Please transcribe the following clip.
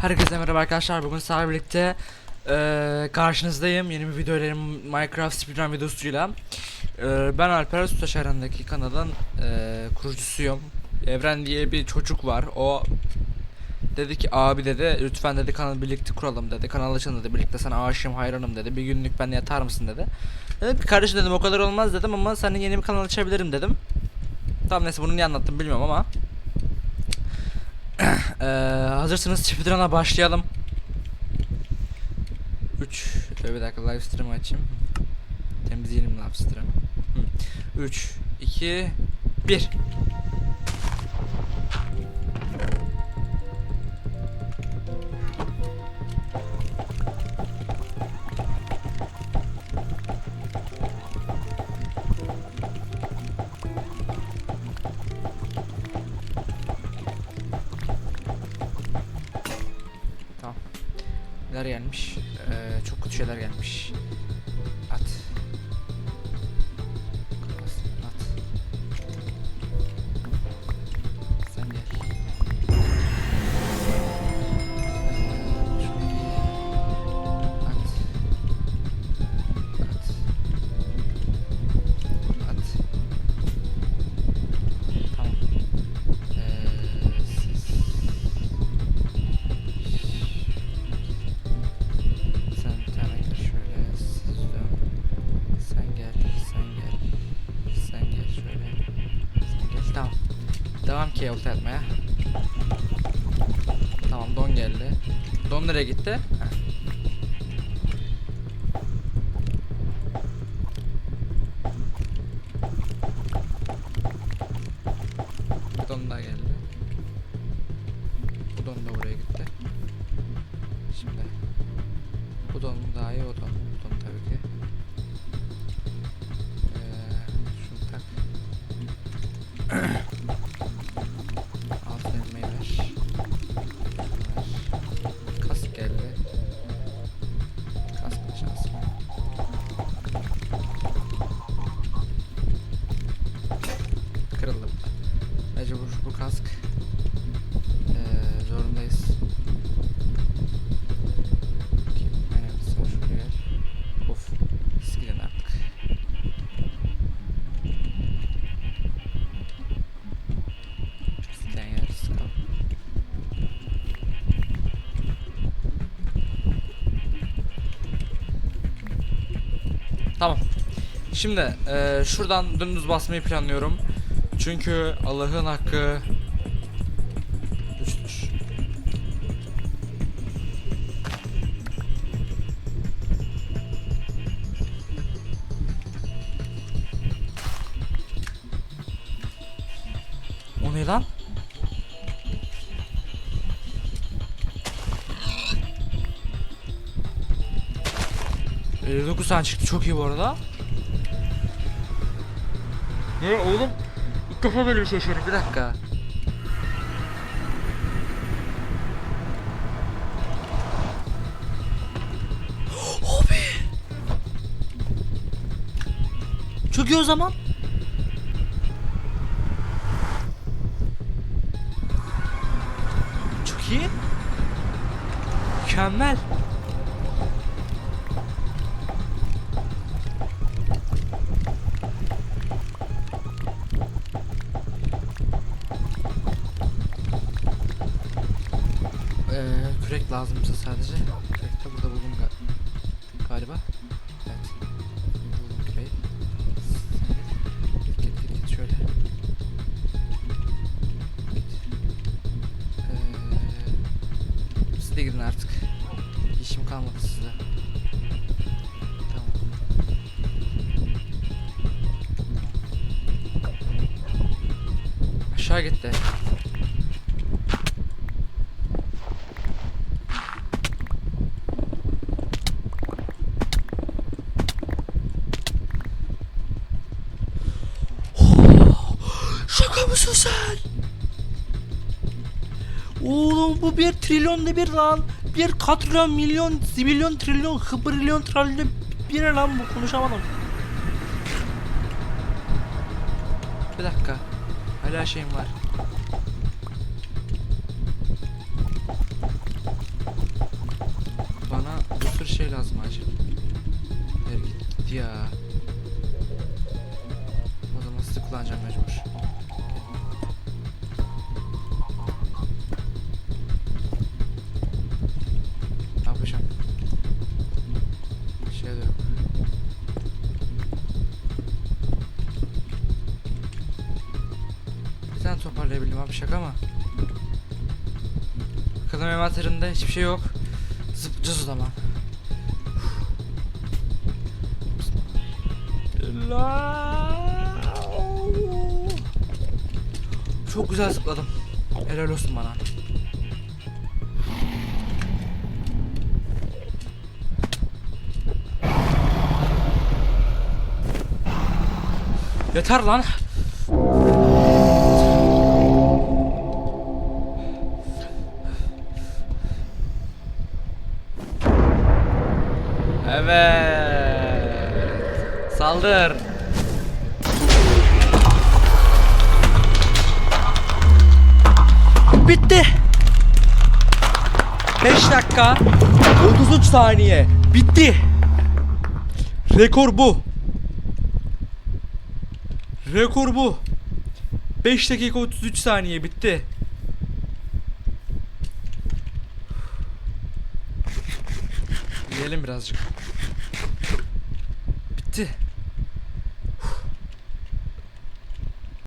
Herkese merhaba arkadaşlar. Bugün sizlerle birlikte eee karşınızdayım. Yeni bir video ile Minecraft speedrun videosuyla. Eee ben Alper Ustaşaran'daki kanalın eee kurucusuyum. Evren diye bir çocuk var. O dedi ki abi dedi lütfen dedi kanalı birlikte kuralım dedi. Kanal açın dedi. Birlikte sana aşığım hayranım dedi. Bir günlük ben yatar mısın dedi. Dedim ki kardeşim dedim o kadar olmaz dedim ama senin yeni bir kanal açabilirim dedim. Tamam neyse bunu niye anlattım bilmiyorum ama. Eee hazırsınız speedrun'a başlayalım. 3 bir dakika live stream açayım. Temizleyelim live stream'i. 3 2 1 Neler gelmiş? Ee, çok kötü şeyler gelmiş. At. Devam ki ulti atmaya. Tamam don geldi. Don nereye gitti? Don daha geldi. Bu don da buraya gitti. Şimdi bu don daha iyi o don. Tamam. Şimdi eee, şuradan dümdüz basmayı planlıyorum. Çünkü Allah'ın hakkı düştür. O ne lan? Ee, 9 tane çıktı çok iyi bu arada. Ne oğlum? İlk defa böyle bir şey yaşıyorum bir dakika. Abi. Çok iyi o zaman. Çok iyi. Mükemmel. Kürek lazımsa sadece. Kürek de burada buldum ga- galiba. Evet. Buldum küreği. Git. Git git git, şöyle. Ee, siz de gidin artık. İşim kalmadı size. Tamam. Aşağı gitti. Mısın sen? Oğlum bu bir trilyonda bir lan. Bir katrilyon milyon zibilyon trilyon hıbrilyon trilyon bir lan bu konuşamadım. Bir dakika. Hala şeyim var. Toparlayabildim abi şaka mı? Bakalım envanterinde hiçbir şey yok. Zıplayacağız o zaman. Çok güzel zıpladım. Helal olsun bana. Yeter lan. Evet. Saldır. Bitti. 5 dakika 33 saniye. Bitti. Rekor bu. Rekor bu. 5 dakika 33 saniye bitti. Yiyelim birazcık. Bitti.